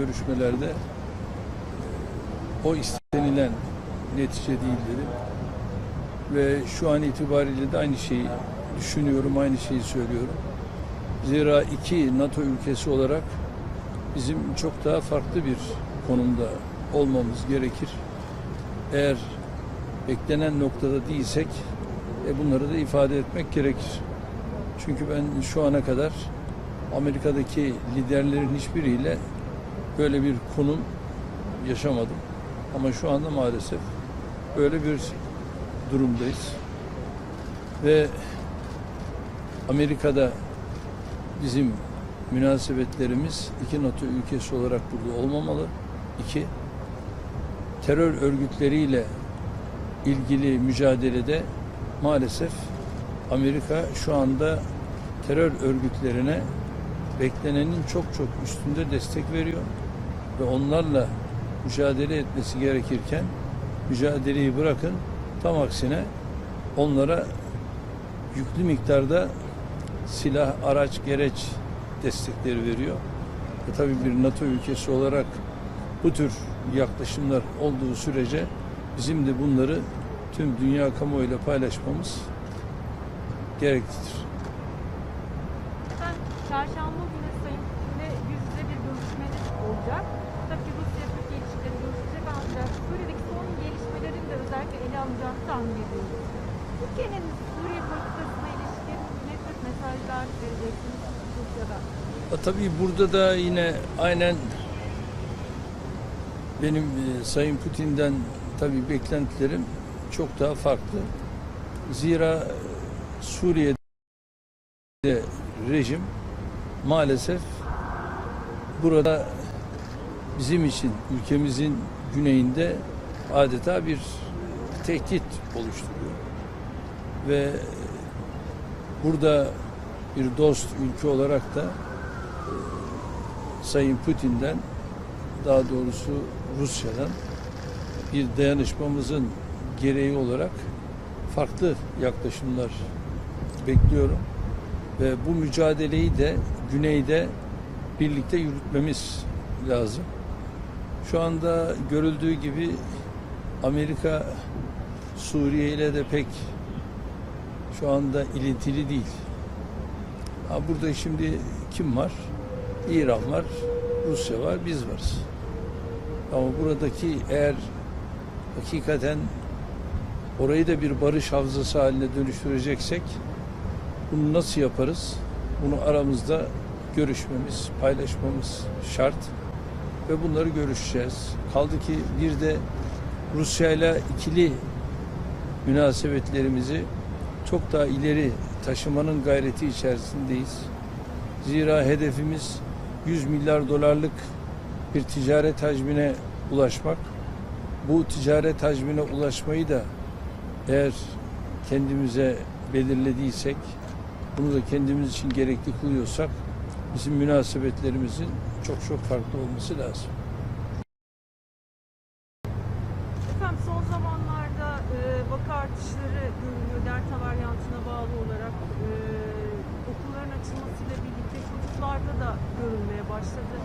görüşmelerde e, o istenilen netice değil dedim. Ve şu an itibariyle de aynı şeyi düşünüyorum, aynı şeyi söylüyorum. Zira iki NATO ülkesi olarak bizim çok daha farklı bir konumda olmamız gerekir. Eğer beklenen noktada değilsek e, bunları da ifade etmek gerekir. Çünkü ben şu ana kadar Amerika'daki liderlerin hiçbiriyle böyle bir konum yaşamadım. Ama şu anda maalesef böyle bir durumdayız. Ve Amerika'da bizim münasebetlerimiz iki NATO ülkesi olarak burada olmamalı. İki, terör örgütleriyle ilgili mücadelede maalesef Amerika şu anda terör örgütlerine beklenenin çok çok üstünde destek veriyor ve onlarla mücadele etmesi gerekirken mücadeleyi bırakın tam aksine onlara yüklü miktarda silah, araç, gereç destekleri veriyor. E tabii bir NATO ülkesi olarak bu tür yaklaşımlar olduğu sürece bizim de bunları tüm dünya kamuoyuyla paylaşmamız gereklidir. Çarşamba günü Sayın Putin'le yüz bir görüşmeniz olacak. Tabii ki Rusya-Türkiye ilişkileri görüşecek ancak Suriye'deki son gelişmelerin de özellikle ele alınacağını tahmin ediyoruz. Türkiye'nin Suriye politikasına ilişkin ne tür mesajlar vereceksiniz Rusya'dan? E tabii burada da yine aynen benim e, Sayın Putin'den tabii beklentilerim çok daha farklı. Zira e, Suriye'de rejim maalesef burada bizim için ülkemizin güneyinde adeta bir tehdit oluşturuyor. Ve burada bir dost ülke olarak da e, Sayın Putin'den daha doğrusu Rusya'dan bir dayanışmamızın gereği olarak farklı yaklaşımlar bekliyorum. Ve bu mücadeleyi de güneyde birlikte yürütmemiz lazım. Şu anda görüldüğü gibi Amerika Suriye ile de pek şu anda ilintili değil. Ha burada şimdi kim var? İran var, Rusya var, biz varız. Ama buradaki eğer hakikaten orayı da bir barış havzası haline dönüştüreceksek bunu nasıl yaparız? Bunu aramızda görüşmemiz, paylaşmamız şart ve bunları görüşeceğiz. Kaldı ki bir de Rusya ile ikili münasebetlerimizi çok daha ileri taşımanın gayreti içerisindeyiz. Zira hedefimiz 100 milyar dolarlık bir ticaret hacmine ulaşmak. Bu ticaret hacmine ulaşmayı da eğer kendimize belirlediysek, bunu da kendimiz için gerekli kılıyorsak bizim münasebetlerimizin çok çok farklı olması lazım. Efendim son zamanlarda e, vaka artışları görülüyor. Delta varyantına bağlı olarak e, okulların açılmasıyla birlikte çocuklarda da görülmeye başladı.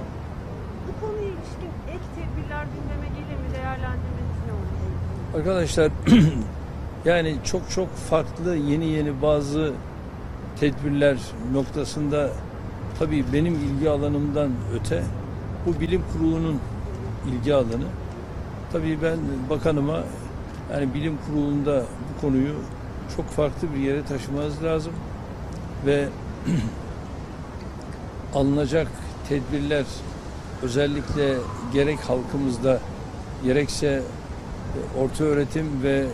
Bu konuya ilişkin ek tedbirler gündeme gelir mi? Değerlendirmeniz ne olur? Arkadaşlar yani çok çok farklı yeni yeni bazı tedbirler noktasında tabii benim ilgi alanımdan öte bu bilim kurulunun ilgi alanı. Tabii ben bakanıma yani bilim kurulunda bu konuyu çok farklı bir yere taşımanız lazım ve alınacak tedbirler özellikle gerek halkımızda gerekse e, orta öğretim ve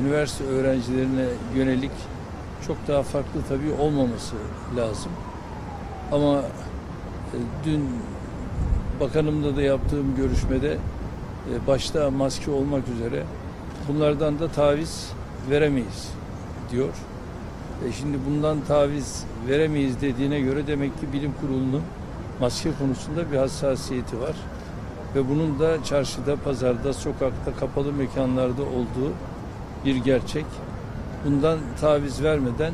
üniversite öğrencilerine yönelik çok daha farklı tabii olmaması lazım. Ama e, dün bakanımla da yaptığım görüşmede e, başta maske olmak üzere bunlardan da taviz veremeyiz diyor. E şimdi bundan taviz veremeyiz dediğine göre demek ki bilim kurulunun maske konusunda bir hassasiyeti var. Ve bunun da çarşıda, pazarda, sokakta, kapalı mekanlarda olduğu bir gerçek. Bundan taviz vermeden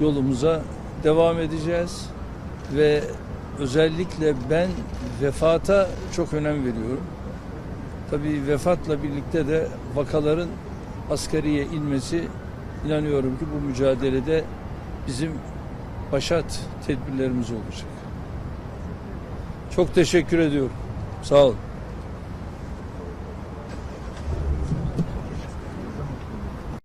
yolumuza devam edeceğiz ve özellikle ben vefata çok önem veriyorum. Tabii vefatla birlikte de vakaların asgariye inmesi inanıyorum ki bu mücadelede bizim başat tedbirlerimiz olacak. Çok teşekkür ediyorum. Sağ olun.